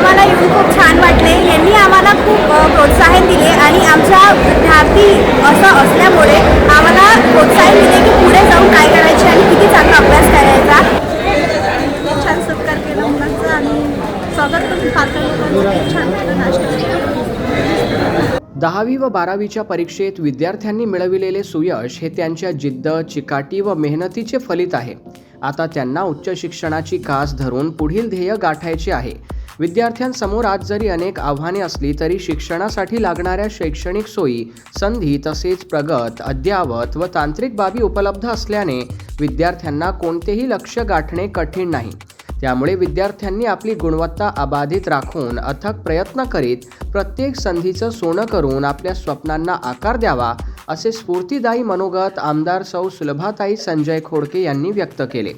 आम्हाला येऊन खूप छान वाटले. यांनी आम्हाला खूप प्रोत्साहन दिले आणि आमच्या विद्यार्थी असं असल्यामुळे आम्हाला प्रोत्साहन दिले की पुढे जाऊन काय करायचे आणि किती चांगला अभ्यास करायचा. खूप छान सत्कार केला मुलांचा आणि स्वागत करून पात्र छान नाश्ता दहावी व बारावीच्या परीक्षेत विद्यार्थ्यांनी मिळविलेले सुयश हे त्यांच्या जिद्द चिकाटी व मेहनतीचे फलित आहे. आता त्यांना उच्च शिक्षणाची कास धरून पुढील ध्येय गाठायचे आहे. विद्यार्थ्यांसमोर आज जरी अनेक आव्हाने असली तरी शिक्षणासाठी लागणाऱ्या शैक्षणिक सोयी संधी तसेच प्रगत अद्यावत व तांत्रिक बाबी उपलब्ध असल्याने विद्यार्थ्यांना कोणतेही लक्ष गाठणे कठीण नाही. त्यामुळे विद्यार्थ्यांनी आपली गुणवत्ता अबाधित राखून अथक प्रयत्न करीत प्रत्येक संधीचं सोनं करून आपल्या स्वप्नांना आकार द्यावा असे स्फूर्तिदायी मनोगत आमदार सौ सुलभाताई संजय खोडके यांनी व्यक्त केले.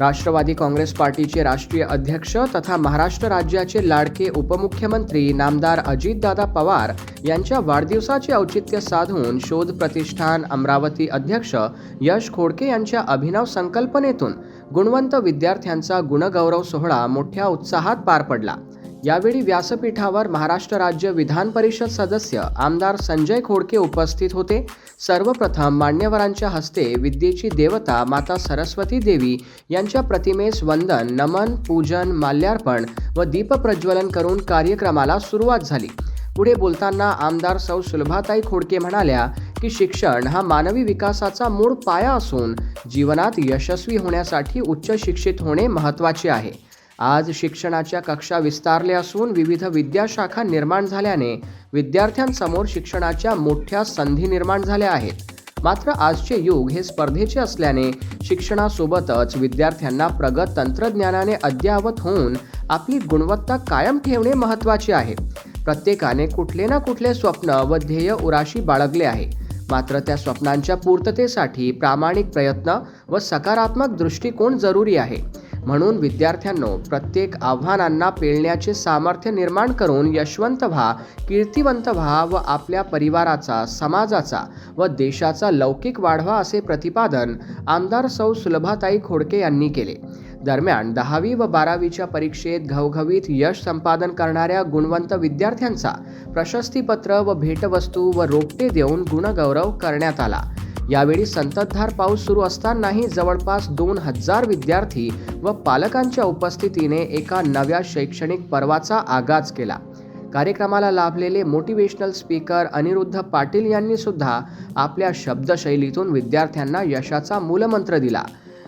राष्ट्रवादी काँग्रेस पार्टीचे राष्ट्रीय अध्यक्ष तथा महाराष्ट्र राज्याचे लाडके उपमुख्यमंत्री नामदार अजितदादा पवार यांच्या वाढदिवसाचे औचित्य साधून शोध प्रतिष्ठान अमरावती अध्यक्ष यश खोडके यांच्या अभिनव संकल्पनेतून गुणवंत विद्यार्थ्यांचा गुणगौरव सोहळा मोठ्या उत्साहात पार पडला. यावेळी व्यासपीठावर महाराष्ट्र राज्य विधान परिषद सदस्य आमदार संजय खोडके उपस्थित होते. सर्वप्रथम मान्यवरांच्या हस्ते विद्येची देवता माता सरस्वती देवी यांच्या प्रतिमेस वंदन नमन पूजन माल्यार्पण व दीपप्रज्वलन करून कार्यक्रमाला सुरुवात झाली. पुढे बोलताना आमदार सौ सुलभाताई खोडके म्हणाल्या की शिक्षण हा मानवी विकासाचा मूळ पाया असून जीवनात यशस्वी होण्यासाठी उच्च शिक्षित होणे महत्त्वाचे आहे. आज शिक्षणाच्या कक्षा विस्तारल्या असून विविध विद्याशाखा निर्माण झाल्याने विद्यार्थ्यांसमोर शिक्षणाच्या मोठ्या संधी निर्माण झाल्या आहेत. मात्र आजचे युग हे स्पर्धेचे असल्याने शिक्षणासोबतच विद्यार्थ्यांना प्रगत तंत्रज्ञानाने अद्ययावत होऊन आपली गुणवत्ता कायम ठेवणे महत्त्वाचे आहे. प्रत्येकाने कुठले ना कुठले स्वप्न व ध्येय उराशी बाळगले आहे. मात्र त्या स्वप्नांच्या पूर्ततेसाठी प्रामाणिक प्रयत्न व सकारात्मक दृष्टिकोन जरुरी आहे. म्हणून विद्यार्थ्यांनो प्रत्येक आव्हानांना पेलण्याचे सामर्थ्य निर्माण करून यशवंत व्हा कीर्तिवंत व्हा व आपल्या परिवाराचा समाजाचा व देशाचा लौकिक वाढवा असे प्रतिपादन आमदार सौ सुलभाताई खोडके यांनी केले. दरम्यान दहावी व बारावीच्या परीक्षेत घवघवीत यश संपादन करणाऱ्या गुणवंत विद्यार्थ्यांचा प्रशस्तीपत्र व भेटवस्तू व रोपटे देऊन गुणगौरव करण्यात आला. यावेळी संततधार पाऊस सुरू असतानाही जवळपास दोन हजार विद्यार्थी व पालकांच्या उपस्थितीने एका नव्या शैक्षणिक पर्वाचा आगाज केला. कार्यक्रमाला लाभलेले मोटिवेशनल स्पीकर अनिरुद्ध पाटील यांनी सुद्धा आपल्या शब्दशैलीतून विद्यार्थ्यांना यशाचा मूलमंत्र दिला.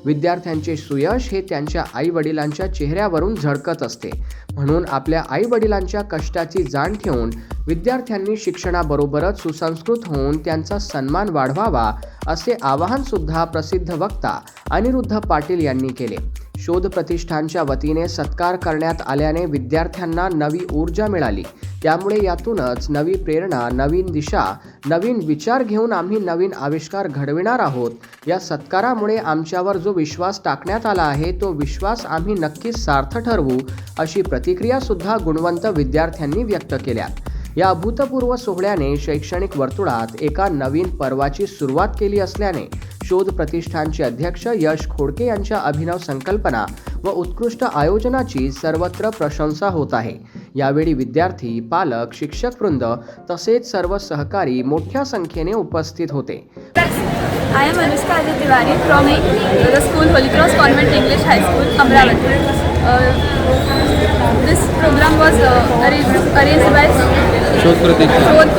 विद्यार्थ्यांचे सुयश हे त्यांच्या आईवडिलांच्या चेहऱ्यावरून झळकत असते. म्हणून आपल्या आईवडिलांच्या कष्टाची जाण ठेवून विद्यार्थ्यांनी शिक्षणाबरोबरच सुसंस्कृत होऊन त्यांचा सन्मान वाढवावा असे आवाहनसुद्धा प्रसिद्ध वक्ता अनिरुद्ध पाटील यांनी केले. शोध प्रतिष्ठानच्या वतीने सत्कार करण्यात आल्याने विद्यार्थ्यांना नवी ऊर्जा मिळाली. त्यामुळे यातूनच नवी प्रेरणा नवीन दिशा नवीन विचार घेऊन आम्ही नवीन आविष्कार घडविणार आहोत. या सत्कारामुळे आमच्यावर जो विश्वास टाकण्यात आला आहे तो विश्वास आम्ही नक्कीच सार्थ ठरवू अशी प्रतिक्रिया सुद्धा गुणवंत विद्यार्थ्यांनी व्यक्त केल्या. या अभूतपूर्व सोहळ्याने शैक्षणिक वर्तुळात एका नवीन पर्वाची सुरुवात केली असल्याने शोध प्रतिष्ठानचे अध्यक्ष यश खोडके यांच्या अभिनव संकल्पना व उत्कृष्ट आयोजनाची सर्वत्र प्रशंसा होत आहे. यावेळी विद्यार्थी पालक शिक्षक वृंद तसेच सर्व सहकारी मोठ्या संख्येने उपस्थित होते. I am Anushka Aditya Tiwari from a the school Holy Cross Convent English high school Amravati this program was arrange by Shodh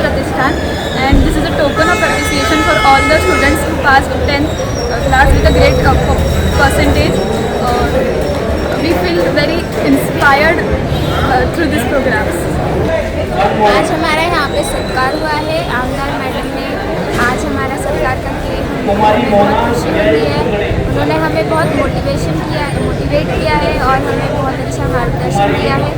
Pratishthan and this is a token of pass tenth class with a great percentage we feel very inspired through this program आज हमारा यहाँ पे सत्कार हुआ है। आमदार madam ने आज हमारा सत्कार करके हमें बहुत खुशी हुई है। उन्होंने हमें बहुत मोटिवेशन किया है मोटिवेट किया है और हमें बहुत अच्छा मार्गदर्शन दिया है।